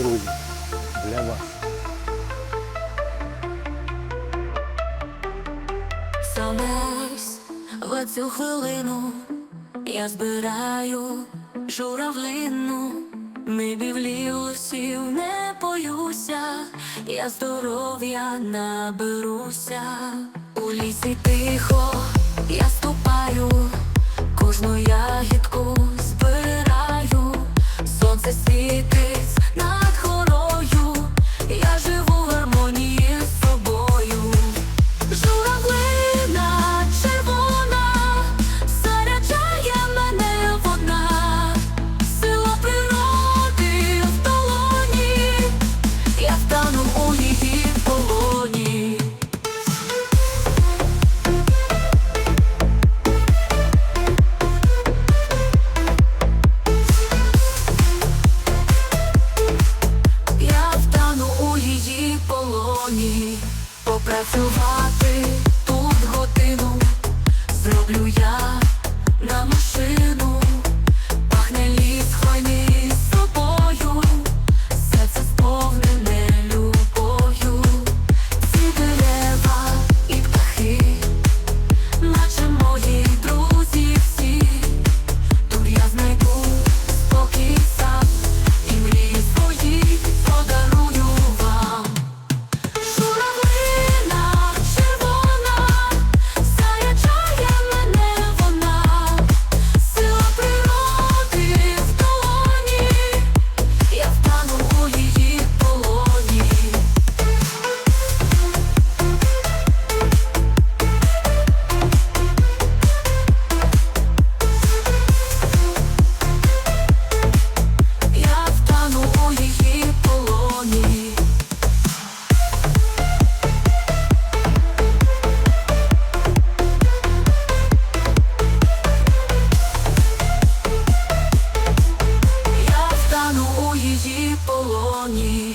друзі, для вас. В цю хвилину я збираю журавлину, ми бібліусів не боюся, я здоров'я наберуся, у лісі тихо я ступаю, кожну ягід. працювати тут годину, зроблю я. її полоні.